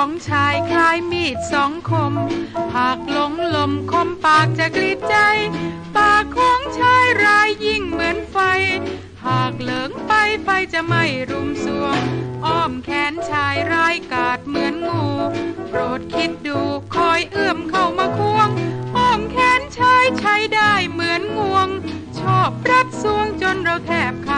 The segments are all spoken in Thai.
ของชายคล้ายมีดสองคม หากหลงลมคมปากจะกรีดใจ ปากของชายรายยิ่งเหมือนไฟ หากเหลิงไปไฟจะไม่รุมสวง อ้อมแขนชายรายกาดเหมือนงู โปรดคิดดูคอยเอื้อมเข้ามาควง อ้อมแขนชายใช้ได้เหมือนงวง ชอบรัดสวงจนเราแทบขาด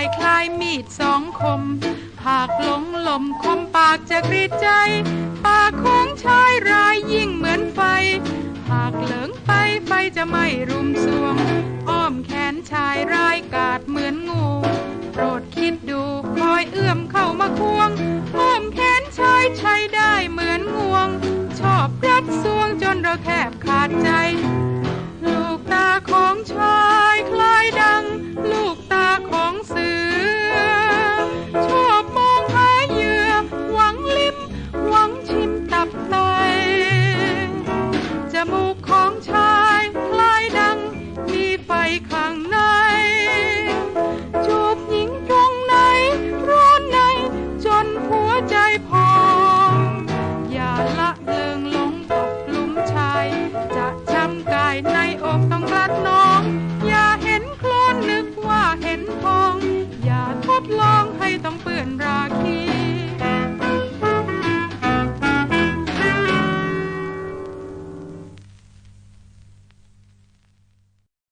ายคลายมีดสองคม หากหลงลมคมปากจะกรีดใจ ปากของชายรายยิ่งเหมือนไฟ หากเหลิงไปไฟจะไม่รุมสวง อ้อมแขนชายรายกาดเหมือนงู โปรดคิดดูคอยเอื้อมเข้ามาควง อ้อมแขนชายใช้ได้เหมือนงวง ชอบรัดสวงจนเราแทบขาดใจ ดลองให้ต้องเปื้อนรา